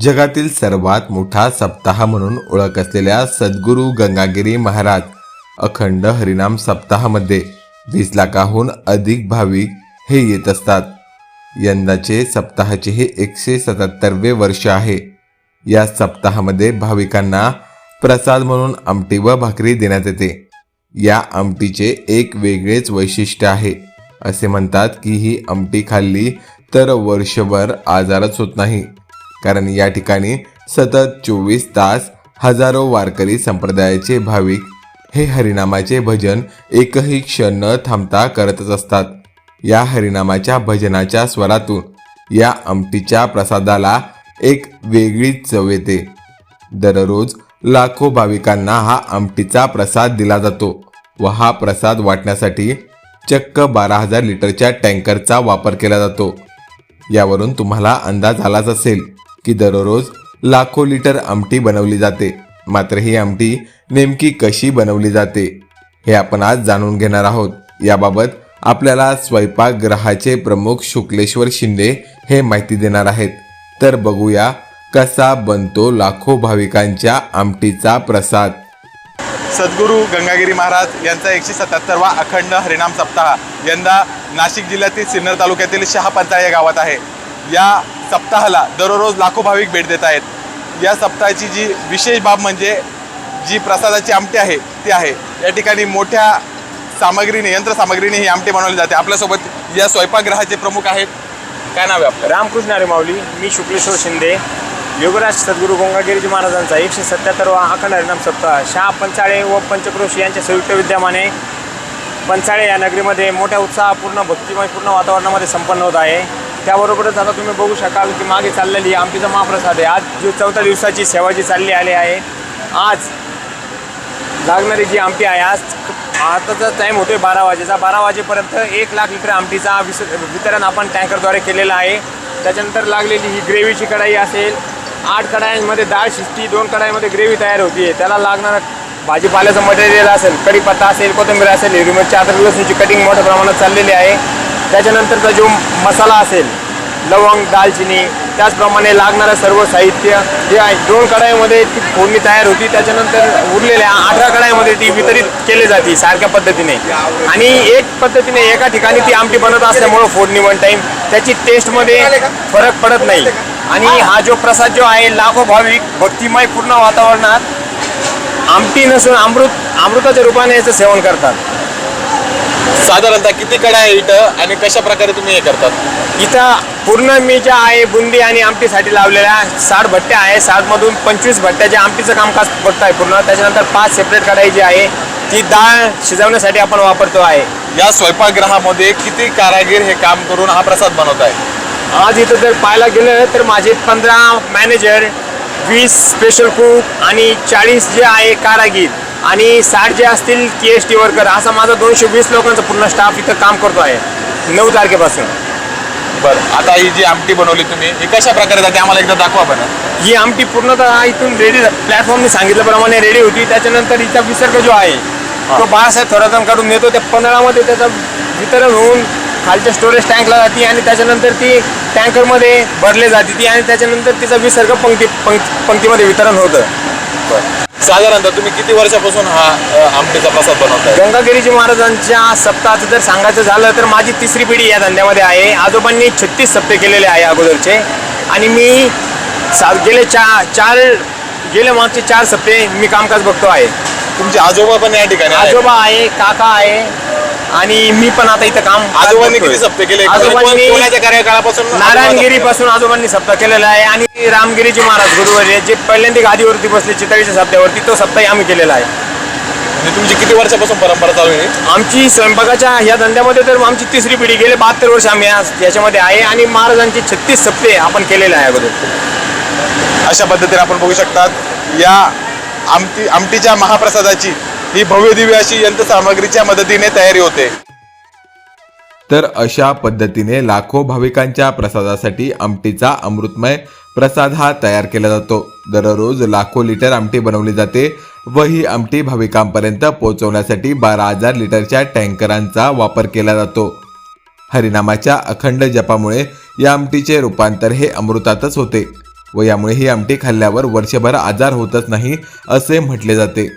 जगातील सर्वात मोठा सप्ताह म्हणून ओळख असलेल्या सद्गुरू गंगागिरी महाराज अखंड हरिनाम सप्ताहामध्ये वीस लाखाहून अधिक भाविक हे येत असतात. यंदाचे सप्ताहाचे हे एकशे सत्याहत्तरवे वर्ष आहे. या सप्ताहामध्ये भाविकांना प्रसाद म्हणून आमटी व भाकरी देण्यात येते. या आमटीचे एक वेगळेच वैशिष्ट्य आहे. असे म्हणतात की ही आमटी खाल्ली तर वर्षभर आजारच होत नाही. कारण या ठिकाणी सतत चोवीस तास हजारो वारकरी संप्रदायाचे भाविक हे हरिनामाचे भजन एकही क्षण न थांबता करतच असतात. या हरिनामाच्या भजनाच्या स्वरातून या आमटीच्या प्रसादाला एक वेगळीच चव येते. दररोज लाखो भाविकांना हा आमटीचा प्रसाद दिला जातो व हा प्रसाद वाटण्यासाठी चक्क बारा हजार लिटरच्या टँकरचा वापर केला जातो. यावरून तुम्हाला अंदाज आलाच असेल. की दररोज लाखो लिटर आमटी बनवली जाते. मात्र ही आमटी नेमकी कशी बनवली जाते हे आपण आज जाणून घेणार आहोत. याबाबत आपल्याला स्वयंपाकगृहाचे प्रमुख शुक्लेश्वर शिंदे हे माहिती देणार आहेत. तर बघूया कसा बनतो लाखो भाविकांच्या आमटीचा प्रसाद. सद्गुरू गंगागिरी महाराज यांचा एकशे सत्याहत्तरवा अखंड हरिनाम सप्ताह यंदा नाशिक जिल्ह्यातील सिन्नर तालुक्यातील शहापंचाळ या गावात आहे. या सप्ताहाला दररोज लाखो भाविक भेट देत आहेत. या सप्ताहाची जी विशेष बाब म्हणजे जी प्रसादाची आमटी आहे ती आहे. या ठिकाणी मोठ्या सामग्रीने यंत्रसामग्रीने ही आमटी बनवली जाते. आपल्यासोबत या स्वयंपाकगृहाचे प्रमुख आहेत. काय नाव आहे आपलं? रामकृष्ण अरे माऊली मी शुक्लेश्वर शिंदे. योगराज सद्गुरू गंगागिरीजी महाराजांचा एकशे सत्याहत्तरवा अखंड हरिनाम सप्ताह. शहा पंचाळे व पंचक्रोशी यांच्या संयुक्त विद्यमाने पंचाळे या नगरीमध्ये मोठ्या उत्साहपूर्ण भक्तिमयपूर्ण वातावरणामध्ये संपन्न होत आहे. त्याबरोबरच आता तुम्ही बघू शकाल की मागे चाललेली आमटीचा महाप्रसाद आहे. आज जी चौथ्या दिवसाची सेवा जी चालली आली आहे. आज लागणारी जी आमटी आहे आज आताचा टाईम होतोय बारा वाजेचा. बारा वाजेपर्यंत एक लाख लिटर आमटीचा विस वितरण आपण टँकरद्वारे केलेलं आहे. त्याच्यानंतर लागलेली ही ग्रेव्हीची कढाई असेल आठ कढायांमध्ये डाळ शिस्ती दोन कढाईमध्ये ग्रेव्ही तयार होती त्याला लागणारं भाजीपाल्याचं मटेरियल असेल कढीपत्ता असेल कोथिंबीर असेल हिरवी मिरची आता लसूणची कटिंग मोठ्या प्रमाणात चाललेली आहे. त्याच्यानंतरचा जो मसाला असेल लवंग दालचिनी त्याचप्रमाणे लागणारं सर्व साहित्य जे आहे. दोन कढाईमध्ये ती फोडणी तयार होती. त्याच्यानंतर उरलेल्या अठरा कढाईमध्ये ती वितरित केली जाते सारख्या पद्धतीने. आणि एक पद्धतीने एका ठिकाणी ती आमटी बनत असल्यामुळं फोडणी वन टाईम त्याची टेस्टमध्ये फरक पडत नाही. आणि हा जो प्रसाद जो आहे लाखो भाविक भक्तिमय पूर्ण वातावरणात आमटी नसून अमृत अमृताच्या रूपाने याचं सेवन करतात. साधारणतः किती कडा आहे इथं आणि कशा प्रकारे तुम्ही हे करतात? इथं पूर्ण मी ज्या आहे बुंदी आणि आमटीसाठी लावलेल्या साठ भट्ट्या आहे साठमधून पंचवीस भट्ट्याच्या आमटीचं कामकाज बघत आहे पूर्ण त्याच्यानंतर पाच सेपरेट कढाई जी आहे ती डाळ शिजवण्यासाठी आपण वापरतो आहे. या स्वयंपाकगृहामध्ये किती कारागीर हे काम करून हा प्रसाद बनवत आहे आज इथं जर पाहायला गेलं तर माझे पंधरा मॅनेजर वीस स्पेशल कुक आणि चाळीस जे आहे कारागीर आणि साठ जे असतील के एस टी वर्कर असा माझा दोनशे वीस लोकांचा पूर्ण स्टाफ इथं काम करतो आहे. नऊ तारखेपासून. बरं आता ही जी आमटी बनवली तुम्ही ही कशा प्रकारे जाते? आम्हाला एकदा दाखवा बरं. ही आमटी पूर्णतः इथून रेडी प्लॅटफॉर्मनी सांगितल्याप्रमाणे रेडी होती. त्याच्यानंतर हिचा विसर्ग जो आहे तो बाळासाहेब थोरातांकडून नेतो. त्या पंधरामध्ये त्याचं वितरण होऊन खालच्या स्टोरेज टँकला जाते आणि त्याच्यानंतर ती टँकरमध्ये भरले जाते. ती आणि त्याच्यानंतर तिचा विसर्ग पंक्ती पंक् पंक्तीमध्ये वितरण होतं. साधारणतः तुम्ही किती वर्षापासून हा अ, आमटीचा प्रसाद बनवताय? गंगागिरीजी महाराजांच्या सप्ताहाचं जर सांगायचं झालं तर माझी तिसरी पिढी या धंद्यामध्ये आहे. आजोबांनी छत्तीस सप्ते केलेले आहे अगोदरचे. आणि मी सा गेले चा चार गेले मागचे चार सप्ते मी कामकाज बघतो आहे. तुमचे आजोबा पण या ठिकाणी आहेत. आजोबा आहे काका आहे आणि मी पण आता इथं काम आजोबांनी. किती सप्ते केले? आजोबांनी कोणाच्या कार्यकाळापासून नारायणगिरी पासून आजोबांनी सप्ताह केलेला आहे आणि रामगिरीजी महाराज गुरुवारी जे पहिल्यांदा गादीवरती बसले चितळीच्या सप्त्यावरती तो सप्ताह आम्ही केलेला आहे. तुमची किती वर्षापासून परंपरा चालू आहे आमची स्वयंपाकाच्या या धंद्यामध्ये तर आमची तिसरी पिढी गेले बहात्तर वर्ष आम्ही याच्यामध्ये आहे आणि महाराजांची छत्तीस सप्ते आपण केलेले आहे अगोदर. अशा पद्धतीने आपण बघू शकतात या आमटी आमटीच्या महाप्रसादाची ही भव्य दिव्य अशी यंत्रसामग्रीच्या मदतीने तयारी होते. तर अशा पद्धतीने लाखो भाविकांच्या प्रसादासाठी आमटीचा अमृतमय प्रसाद हा तयार केला जातो. दररोज लाखो लिटर आमटी बनवली जाते व ही आमटी भाविकांपर्यंत पोहोचवण्यासाठी बारा हजार लिटरच्या टँकरांचा वापर केला जातो. हरिनामाच्या अखंड जपामुळे या आमटीचे रूपांतर हे अमृतातच होते व यामुळे ही आमटी खाल्ल्यावर वर्षभर आजार होतच नाही असे म्हटले जाते.